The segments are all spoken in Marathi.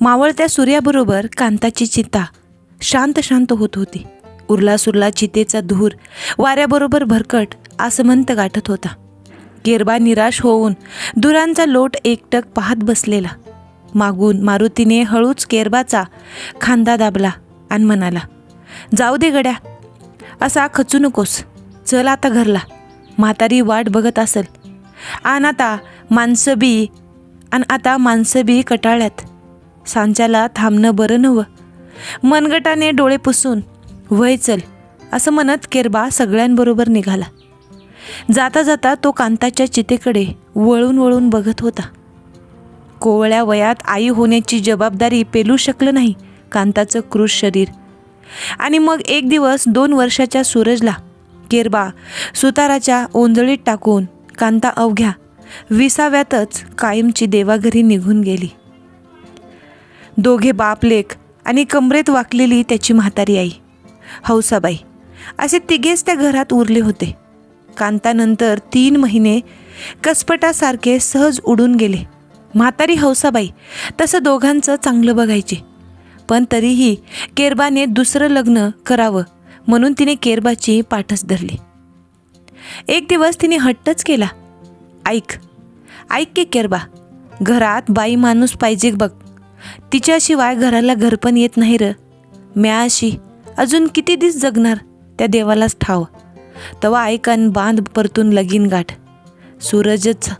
मावळत्या सूर्याबरोबर कांताची चिता. शांत शांत होत होती. उरला सुरला चितेचा धूर वाऱ्याबरोबर भरकट आसमंत गाठत होता. केरबा निराश होऊन दुरांचा लोट एकटक पाहत बसलेला. मागून मारुतीने हळूच केरबाचा खांदा दाबला आणि म्हणाला जाऊ दे गड्या असा खचू नकोस. चल आता घरला. म्हातारी वाट बघत असेल. आणि आता माणसं बी आणि आता माणसं बी कटाळ्यात. सांच्याला थांबणं बरं नवं मनगटाने डोळे पुसून वय चल असं म्हणत केरबा सगळ्यांबरोबर निघाला. जाता जाता तो कांताच्या चितेकडे वळून वळून बघत होता. कोवळ्या वयात आई होण्याची जबाबदारी पेलू शकलं नाही कांताचं क्रूर शरीर. आणि मग एक दिवस दोन वर्षाच्या सूरजला केरबा सुताराच्या ओंजळीत टाकून कांता अवघ्या विसाव्यातच कायमची देवाघरी निघून गेली. दोघे बापलेक आणि कमरेत वाकलेली त्याची म्हातारी आई. हौसाबाई असे तिघेच त्या घरात उरले होते. कांतानंतर तीन महिने कसपटासारखे सहज उडून गेले. म्हातारी हौसाबाई तसं दोघांचं चांगलं बघायचे. पण तरीही केरबाने दुसरं लग्न करावं म्हणून तिने केरबाची पाठच धरली. एक दिवस तिने हट्टच केला. ऐक ऐक की केरबा घरात बाई माणूस पाहिजे बघ. तिच्याशिवाय घराला घर पण येत नाही र. म्या अशी अजून किती दिस जगणार त्या देवालाच ठाव. तवा ऐकन बांध परतून लगीन गाठ. सूरजच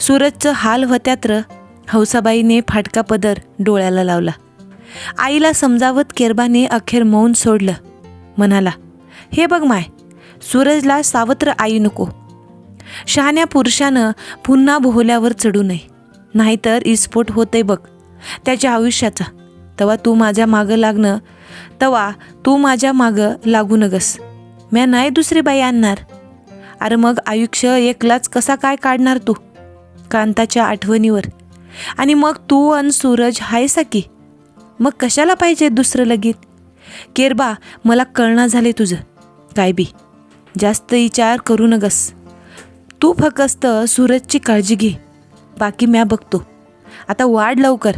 सूरजचं हाल होत्यात र. हौसाबाईने फाटका पदर डोळ्याला लावला. आईला समजावत केरबाने अखेर मौन सोडलं. म्हणाला हे बघ माय सूरजला सावत्र आई नको. शहाण्या पुरुषानं पुन्हा भोवल्यावर चढू नये. नाहीतर इस्फोट होते बघ. त्याच्या आयुष्याचा तवा तू माझ्या मागं लागणं. तवा तू माझ्या मागं लागू नगस. म्या नाही दुसरी बाई आणणार. अरे मग आयुष्य एकलाच कसा काय काढणार तू? कांताच्या आठवणीवर. आणि मग तू अन सूरज हायसा की? मग कशाला पाहिजे दुसरं लगीत केरबा मला कळणं झाले तुझं. काय बी? जास्त विचार करू नगस. तू फकस्त सूरजची काळजी घे. बाकी म्या बघतो. आता वाढ लवकर.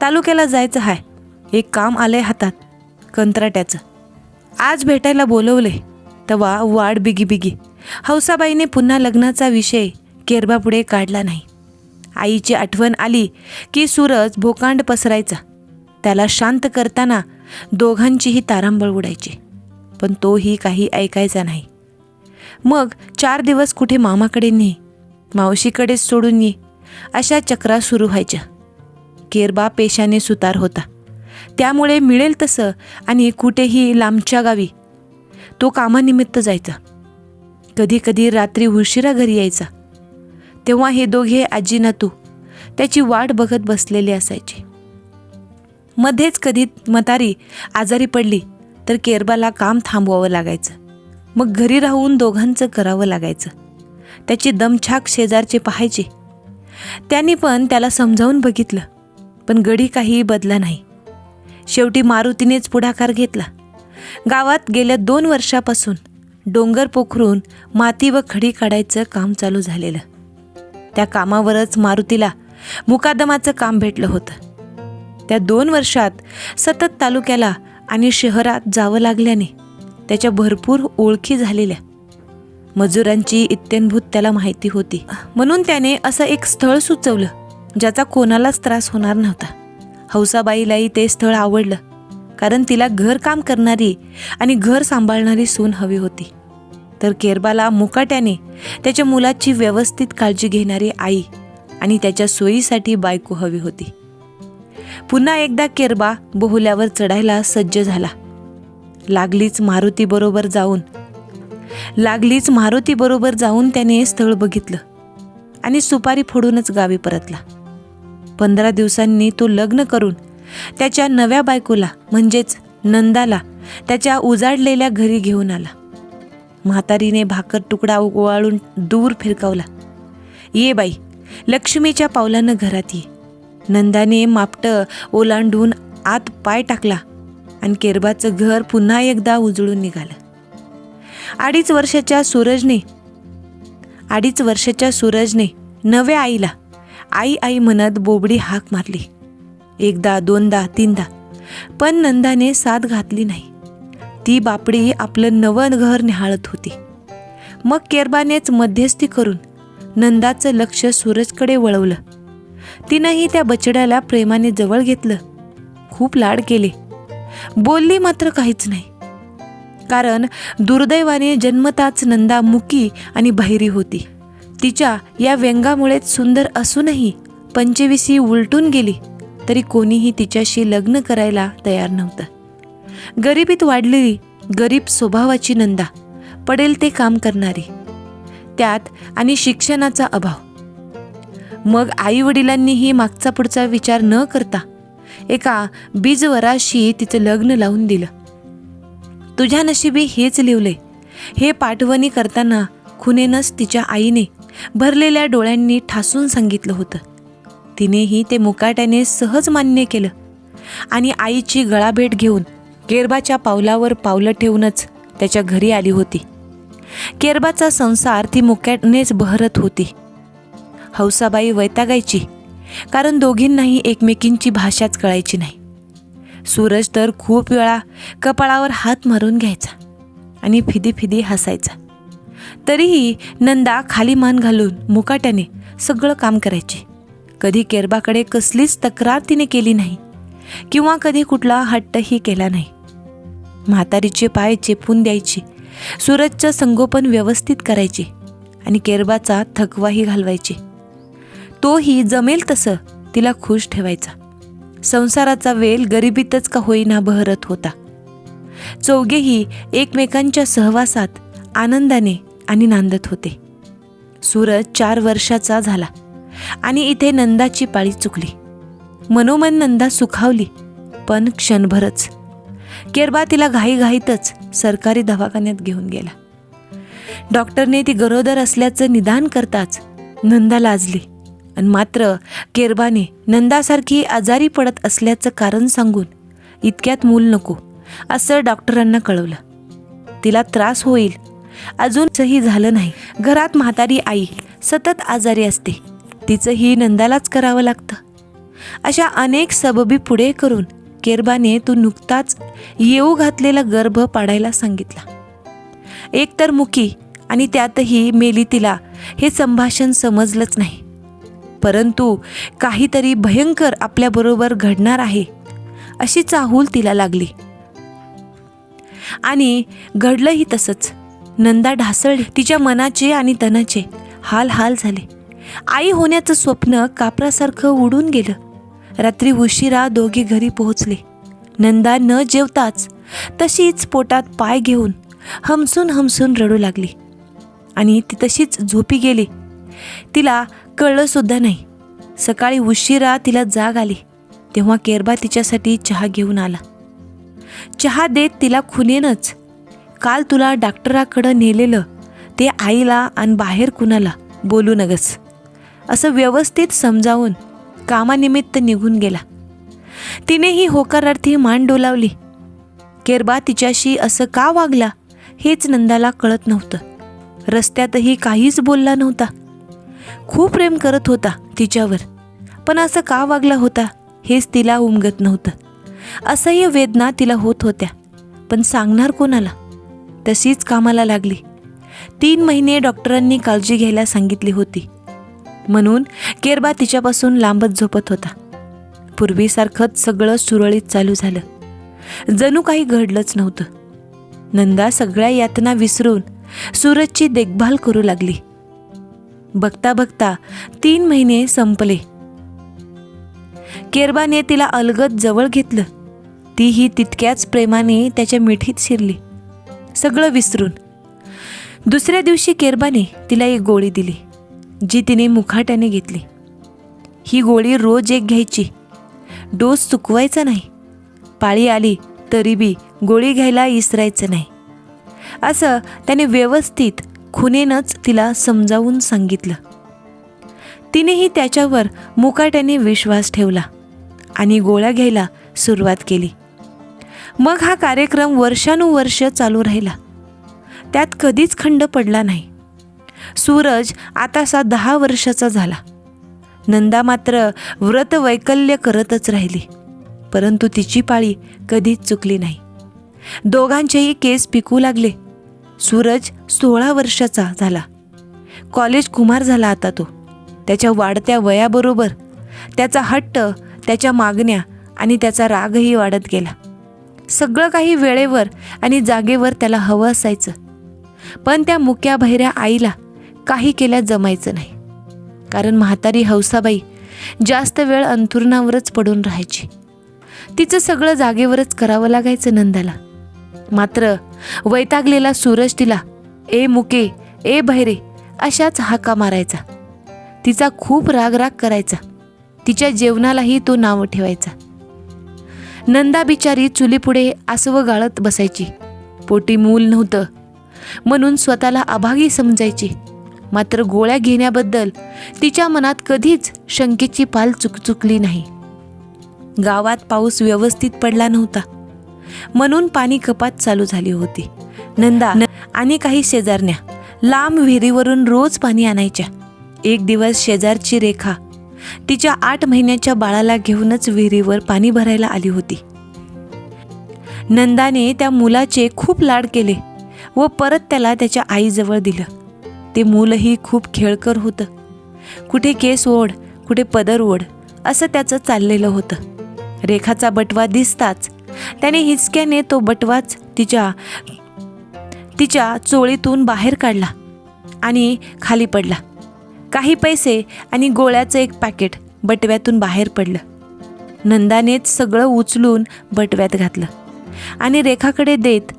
तालुक्याला जायचं हाय. एक काम आलंय हातात कंत्राट्याचं. आज भेटायला बोलवले तेव्हा वाढ बिगी बिगी हौसाबाईने पुन्हा लग्नाचा विषय केरबापुढे काढला नाही. आईची आठवण आली की सूरज भोकांड पसरायचा. त्याला शांत करताना दोघांचीही तारांबळ उडायची पण तोही काही ऐकायचा नाही. मग चार दिवस कुठे मामाकडे ने मावशीकडेच सोडून ये अशा चक्रा सुरू व्हायच्या. केरबा पेशाने सुतार होता. त्यामुळे मिळेल तसं आणि कुठेही लांबच्या गावी तो कामानिमित्त जायचा. कधी कधी रात्री उशिरा घरी यायचा. तेव्हा हे दोघे आजी नातू त्याची वाट बघत बसलेले असायचे. मध्येच कधी मतारी आजारी पडली तर केरबाला काम थांबवावं लागायचं. मग घरी राहून दोघांचं करावं लागायचं. त्याची दमछाक शेजारचे पाहायचे. त्यांनी पण त्याला समजावून बघितलं. पण गडी काही बदला नाही. शेवटी मारुतीनेच पुढाकार घेतला. गावात गेल्या दोन वर्षापासून डोंगर पोखरून माती व खडी काढायचं काम चालू झालेलं. त्या कामावरच मारुतीला मुकादमाचं काम भेटलं होतं. त्या दोन वर्षात सतत तालुक्याला आणि शहरात जावं लागल्याने त्याच्या भरपूर ओळखी झालेल्या. मजुरांची इत्यंभूत त्याला माहिती होती. म्हणून त्याने असं एक स्थळ सुचवलं. ज्याचा कोणालाच त्रास होणार नव्हता. हौसाबाईलाही ते स्थळ आवडलं कारण तिला घरकाम करणारी आणि घर सांभाळणारी सून हवी होती. तर केरबाला मुकाट्याने त्याच्या मुलाची व्यवस्थित काळजी घेणारी आई आणि त्याच्या सोयीसाठी बायको हवी होती. पुन्हा एकदा केरबा बोहुल्यावर चढायला सज्ज झाला. लागलीच मारुतीबरोबर जाऊन लागलीच मारुतीबरोबर जाऊन त्याने स्थळ बघितलं आणि सुपारी फोडूनच गावी परतला. पंधरा दिवसांनी तो लग्न करून त्याच्या नव्या बायकोला म्हणजेच नंदाला त्याच्या उजाडलेल्या घरी घेऊन आला. म्हातारीने भाकर तुकडा ओवाळून दूर फिरकावला. ये बाई लक्ष्मीच्या पावलानं घरात ये. नंदाने मापटं ओलांडून आत पाय टाकला आणि केरबाचं घर पुन्हा एकदा उजळून निघालं. अडीच वर्षाच्या सूरजने अडीच वर्षाच्या सूरजने नव्या आईला आई आई म्हणत बोबडी हाक मारली. एकदा दोनदा तीनदा. पण नंदाने साथ घातली नाही. ती बापडी आपलं नवं घर निहाळत होती. मग केरबानेच मध्यस्थी करून नंदाचं लक्ष सूरजकडे वळवलं. तिनंही त्या बछड्याला प्रेमाने जवळ घेतलं. खूप लाड केले. बोलली मात्र काहीच नाही. कारण दुर्दैवाने जन्मताच नंदा मुकी आणि बहिरी होती. तिच्या या व्यंगामुळेच सुंदर असूनही पंचवीसी उलटून गेली तरी कोणीही तिच्याशी लग्न करायला तयार नव्हतं. गरिबीत वाढलेली गरीब स्वभावाची नंदा पडेल ते काम करणारी. त्यात आणि शिक्षणाचा अभाव. मग आई वडिलांनीही मागचा पुढचा विचार न करता एका बीजवराशी तिचं लग्न लावून दिलं. तुझ्या नशिबी हेच लिवले हे पाठवणी करताना खुनेनच तिच्या आईने भरलेल्या डोळ्यांनी ठासून सांगितलं होतं. तिनेही ते मुकाट्याने सहज मान्य केलं. आणि आईची गळाभेट घेऊन केरबाच्या पावलावर पावलं ठेवूनच त्याच्या घरी आली होती. केरबाचा संसार ती मुक्यानेच बहरत होती. हौसाबाई वैतागायची कारण दोघींनाही एकमेकींची भाषाच कळायची नाही. सूरज तर खूप वेळा कपाळावर हात मारून घ्यायचा आणि फिदी फिदी हसायचा. तरीही नंदा खाली मान घालून मुकाट्याने सगळं काम करायची. कधी केरबाकडे कसलीच तक्रार तिने केली नाही किंवा कधी कुठला हट्टही केला नाही. म्हातारीचे पाय चेपून द्यायची सूरजचं संगोपन व्यवस्थित करायचे आणि केरबाचा थकवाही घालवायचे. तोही जमेल तसं तिला खुश ठेवायचा. संसाराचा वेल गरिबीतच का होईना बहरत होता. चौघेही एकमेकांच्या सहवासात आनंदाने आणि नांदत होते. सूरज चार वर्षाचा झाला आणि इथे नंदाची पाळी चुकली. मनोमन नंदा सुखावली पण क्षणभरच. केरबा तिला घाईघाईतच सरकारी दवाखान्यात घेऊन गेला. डॉक्टरने ती गरोदर असल्याचं निदान करताच नंदा लाजली आणि मात्र केरबाने नंदासारखी आजारी पडत असल्याचं कारण सांगून इतक्यात मूल नको असं डॉक्टरांना कळवलं. तिला त्रास होईल अजूनही झालं नाही. घरात म्हातारी आई सतत आजारी असते. तिचंही नंदालाच करावं लागतं. अशा अनेक सबबी पुढे करून केरबाने तू नुकताच येऊ घातलेला गर्भ पाडायला सांगितला. एकतर मुकी आणि त्यातही मेली तिला हे संभाषण समजलंच नाही. परंतु काहीतरी भयंकर आपल्याबरोबर घडणार आहे अशी चाहूल तिला लागली. आणि घडलंही तसंच. नंदा ढासळली. तिच्या मनाचे आणि तनाचे हाल हाल झाले. आई होण्याचं स्वप्न कापरासारखं उडून गेलं. रात्री उशिरा दोघे घरी पोहोचले. नंदा न जेवताच तशीच पोटात पाय घेऊन हमसून हमसून रडू लागली. आणि ती तशीच झोपी गेली. तिला कळलंसुद्धा नाही. सकाळी उशिरा तिला जाग आली. तेव्हा केरबा तिच्यासाठी चहा घेऊन आला. चहा देत तिला खुनेनंच काल तुला डॉक्टराकडं नेलेलं ते आईला आणि बाहेर कुणाला? बोलू नगस. असं व्यवस्थित समजावून कामानिमित्त निघून गेला. तिनेही होकारार्थी मान डोलावली. केरबा तिच्याशी असं का वागला हेच नंदाला कळत नव्हतं. रस्त्यातही काहीच बोलला नव्हता. खूप प्रेम करत होता तिच्यावर. पण असं का वागला होता हेच तिला उमगत नव्हतं. असह्य वेदना तिला होत होत्या. पण सांगणार कोणाला? तशीच कामाला लागली. तीन महिने डॉक्टरांनी काळजी घ्यायला सांगितली होती. म्हणून केरबा तिच्यापासून लांबच झोपत होता. पूर्वीसारखंच सगळं सुरळीत चालू झालं. जणू काही घडलंच नव्हतं. नंदा सगळ्या यातना विसरून सूरजची देखभाल करू लागली. बघता बघता तीन महिने संपले. केरबाने तिला अलगद जवळ घेतलं. तीही तितक्याच प्रेमाने त्याच्या मिठीत शिरली. सगळं विसरून. दुसऱ्या दिवशी केरबाने तिला एक गोळी दिली जी तिने मुखाट्याने घेतली. ही गोळी रोज एक घ्यायची. डोस चुकवायचा नाही. पाळी आली तरी बी गोळी घ्यायला इसरायचं नाही. असं त्याने व्यवस्थित खुनेनंच तिला समजावून सांगितलं. तिनेही त्याच्यावर मुकाट्याने विश्वास ठेवला आणि गोळ्या घ्यायला सुरुवात केली. मग हा कार्यक्रम वर्षानुवर्ष चालू राहिला. त्यात कधीच खंड पडला नाही. सूरज आतासा दहा वर्षाचा झाला. नंदा मात्र व्रत वैकल्य करतच राहिली. परंतु तिची पाळी कधीच चुकली नाही. दोघांचेही केस पिकू लागले. सूरज सोळा वर्षाचा झाला. कॉलेज कुमार झाला आता तो. त्याच्या वाढत्या वयाबरोबर त्याचा हट्ट त्याच्या मागण्या आणि त्याचा रागही वाढत गेला. सगळं काही वेळेवर आणि जागेवर त्याला हवं असायचं. पण त्या मुक्या बहिऱ्या आईला काही केल्या जमायचं नाही. कारण म्हातारी हौसाबाई जास्त वेळ अंथुरणावरच पडून राहायची. तिचं सगळं जागेवरच करावं लागायचं नंदाला. मात्र वैतागलेला सूरज तिला ए मुके ए बहिरे अशाच हाका मारायचा. तिचा खूप राग राग करायचा. तिच्या जेवणालाही तो नाव ठेवायचा. नंदा बिचारी चुलीपुढे आसवं गाळत बसायची. पोटी मूल नव्हतं. म्हणून स्वतःला अभागी समजायची. मात्र गोळ्या घेण्याबद्दल तिच्या मनात कधीच शंकेची पाल चुक चुकली नाही. गावात पाऊस व्यवस्थित पडला नव्हता. म्हणून पाणी कपात चालू झाली होती. नंदा आणि काही शेजारण्या लांब विहिरीवरून रोज पाणी आणायच्या. एक दिवस शेजारची रेखा तिच्या आठ महिन्याच्या बाळाला घेऊनच विहिरीवर पाणी भरायला आली होती. नंदाने त्या मुलाचे खूप लाड केले व परत त्याला त्याच्या आईजवळ दिलं. ते मूलही खूप खेळकर होतं. कुठे केस ओढ कुठे पदर ओढ असं त्याचं चाललेलं होतं. रेखाचा बटवा दिसताच त्याने हिचक्याने तो बटवाच तिच्या तिच्या चोळीतून बाहेर काढला आणि खाली पडला. काही पैसे आणि गोळ्याचं एक पॅकेट बटव्यातून बाहेर पडलं. नंदानेच सगळं उचलून बटव्यात घातलं आणि रेखाकडे देत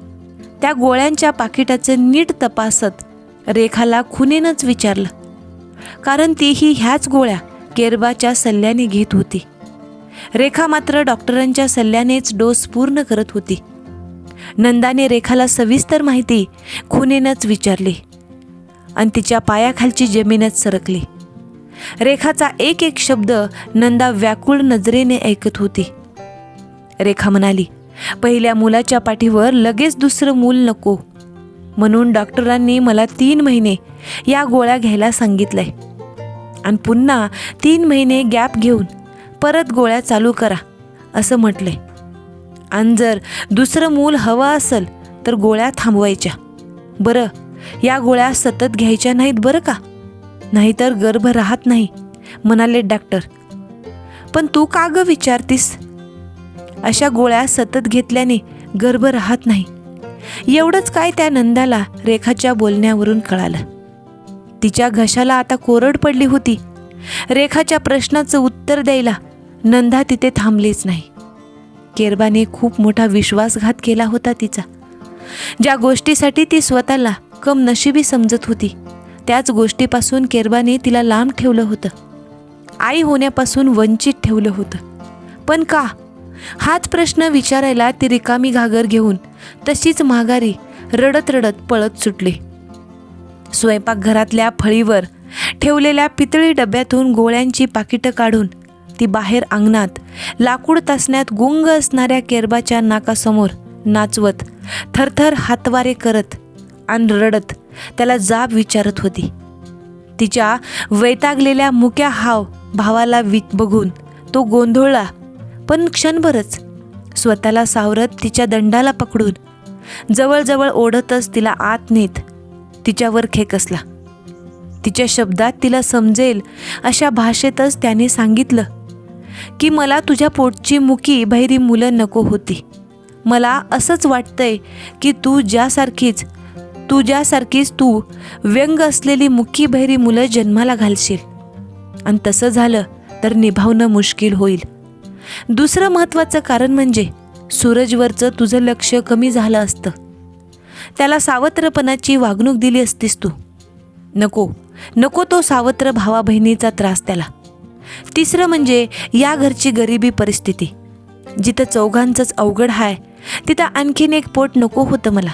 त्या गोळ्यांच्या पाकिटाचं नीट तपासत रेखाला खुनेनंच विचारलं. कारण तीही ह्याच गोळ्या केरबाच्या सल्ल्याने घेत होती. रेखा मात्र डॉक्टरांच्या सल्ल्यानेच डोस पूर्ण करत होती. नंदाने रेखाला सविस्तर माहिती खुनेनंच विचारली. आणि तिच्या पायाखालची जमीनच सरकली. रेखाचा एक एक शब्द नंदा व्याकुळ नजरेने ऐकत होती. रेखा म्हणाली पहिल्या मुलाच्या पाठीवर लगेच दुसरं मूल नको. म्हणून डॉक्टरांनी मला तीन महिने या गोळ्या घ्यायला सांगितलंय. आणि पुन्हा तीन महिने गॅप घेऊन परत गोळ्या चालू करा असं म्हटलंय. आणि जर दुसरं मूल हवं असेल तर गोळ्या थांबवायच्या. बरं या गोळ्या सतत घ्यायच्या नाहीत बरं का? नाहीतर गर्भ राहत नाही म्हणाले डॉक्टर. पण तू का ग विचारतीस? अशा गोळ्या सतत घेतल्याने गर्भ राहत नाही. एवढंच काय त्या नंदाला रेखाच्या बोलण्यावरून कळालं. तिच्या घशाला आता कोरड पडली होती. रेखाच्या प्रश्नाचं उत्तर द्यायला नंदा तिथे थांबलीच नाही. केरबाने खूप मोठा विश्वासघात केला होता तिचा. ज्या गोष्टीसाठी ती स्वतःला कम नशिबी समजत होती त्याच गोष्टीपासून केरबाने तिला लांब ठेवलं होतं. आई होण्यापासून वंचित ठेवलं होतं. पण का? हाच प्रश्न विचारायला ती रिकामी घागर घेऊन तशीच माघारी रडत रडत पळत सुटली. स्वयंपाकघरातल्या फळीवर ठेवलेल्या पितळी डब्यातून गोळ्यांची पाकिटं काढून ती बाहेर अंगणात लाकूड तासण्यात गुंग असणाऱ्या केरबाच्या नाकासमोर नाचवत थरथर हातवारे करत आणि रडत त्याला जाब विचारत होती. तिच्या वैतागलेल्या मुक्या हाव भावाला वि बघून तो गोंधळला पण क्षणभरच. स्वतःला सावरत तिच्या दंडाला पकडून जवळजवळ ओढतच तिला आत नेत तिच्यावर खेकसला. तिच्या शब्दात तिला समजेल अशा भाषेतच त्याने सांगितलं की मला तुझ्या पोटची मुकी बहिरी मुलं नको होती. मला असंच वाटतंय की तू ज्यासारखीच तुझ्यासारखीच तू व्यंग असलेली मुखी बहिरी मुलं जन्माला घालशील. आणि तसं झालं तर निभावणं मुश्किल होईल. दुसरं महत्त्वाचं कारण म्हणजे सूरजवरचं तुझं लक्ष कमी झालं असतं. त्याला सावत्रपणाची वागणूक दिली असतीस तू. नको नको तो सावत्र भावा बहिणीचा त्रास त्याला. तिसरं म्हणजे या घरची गरिबी परिस्थिती. जिथं चौघांचंच अवघड आहे तिथं आणखीन एक पोट नको होतं मला.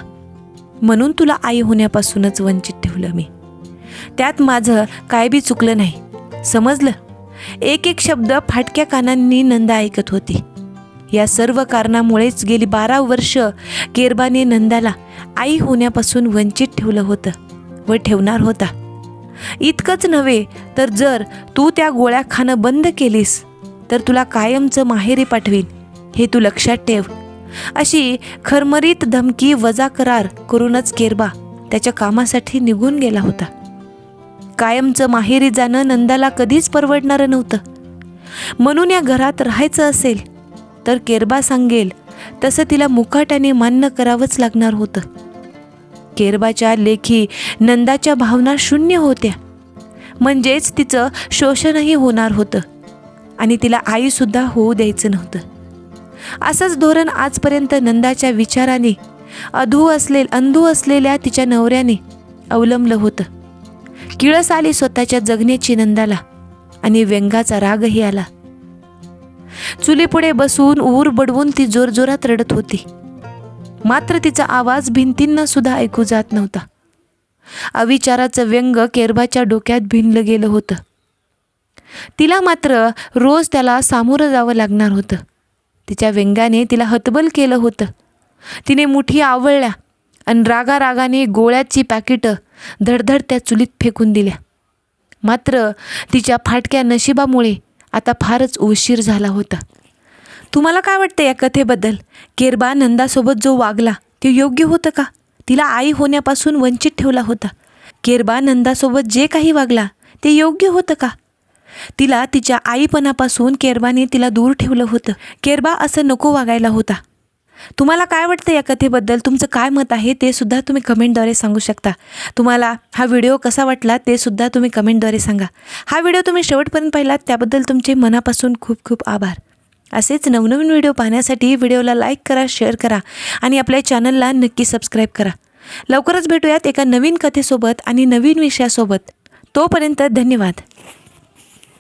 म्हणून तुला आई होण्यापासूनच वंचित ठेवलं मी. त्यात माझं काय बी चुकलं नाही. समजलं? एक एक शब्द फाटक्या कानांनी नंदा ऐकत होती. या सर्व कारणामुळेच गेली बारा वर्ष केरबाने नंदाला आई होण्यापासून वंचित ठेवलं होतं व ठेवणार होता. इतकंच नव्हे तर जर तू त्या गोळ्या खाणं बंद केलीस तर तुला कायमचं माहेरी पाठवीन हे तू लक्षात ठेव. अशी खरमरीत धमकी वजा करार करूनच केरबा त्याच्या कामासाठी निघून गेला होता. कायमचं माहेरी जाणं नंदाला कधीच परवडणारं नव्हतं. म्हणून या घरात राहायचं असेल तर केरबा सांगेल तसं तिला मुकाट्याने मान्य करावंच लागणार होतं. केरबाच्या लेखी नंदाच्या भावना शून्य होत्या. म्हणजेच तिचं शोषणही होणार होतं आणि तिला आईसुद्धा होऊ द्यायचं नव्हतं. असंच धोरण आजपर्यंत नंदाच्या विचाराने अधू असले अंधू असलेल्या तिच्या नवऱ्याने अवलंबलं होतं. किळस आली स्वतःच्या जगण्याची नंदाला आणि व्यंगाचा रागही आला. चुलीपुढे बसून ऊर बडवून ती जोरजोरात रडत होती. मात्र तिचा आवाज भिंतींना सुद्धा ऐकू जात नव्हता. अविचाराचं व्यंग केरबाच्या डोक्यात भिनलं गेलं होतं. तिला मात्र रोज त्याला सामोरं जावं लागणार होतं. तिच्या व्यंगाने तिला हतबल केलं होतं. तिने मुठी आवळल्या आणि रागारागाने गोळ्याची पॅकेटं धडधड त्या चुलीत फेकून दिल्या. मात्र तिच्या फाटक्या नशिबामुळे आता फारच उशीर झाला होता. तुम्हाला काय वाटतं या कथेबद्दल? केरबा नंदासोबत जो वागला ते योग्य होतं का? तिला आई होण्यापासून वंचित ठेवला होता. केरबा नंदासोबत जे काही वागला ते योग्य होतं का? तिला तिच्या आईपणापासून केरबाने तिला दूर ठेवलं होतं. केरबा असं नको वागायला होता. तुम्हाला काय वाटतं या कथेबद्दल? तुमचं काय मत आहे? ते सुद्धा तुम्ही कमेंटद्वारे सांगू शकता. तुम्हाला हा व्हिडिओ कसा वाटला? ते सुद्धा तुम्ही कमेंटद्वारे सांगा. हा व्हिडिओ तुम्ही शेवटपर्यंत पाहिलात त्याबद्दल तुमचे मनापासून खूप खूप आभार. असेच नवनवीन व्हिडिओ पाहण्यासाठी व्हिडिओला लाईक करा शेअर करा आणि आपल्या चॅनलला नक्की सबस्क्राईब करा. लवकरच भेटूयात एका नवीन कथेसोबत आणि नवीन विषयासोबत. तोपर्यंत धन्यवाद.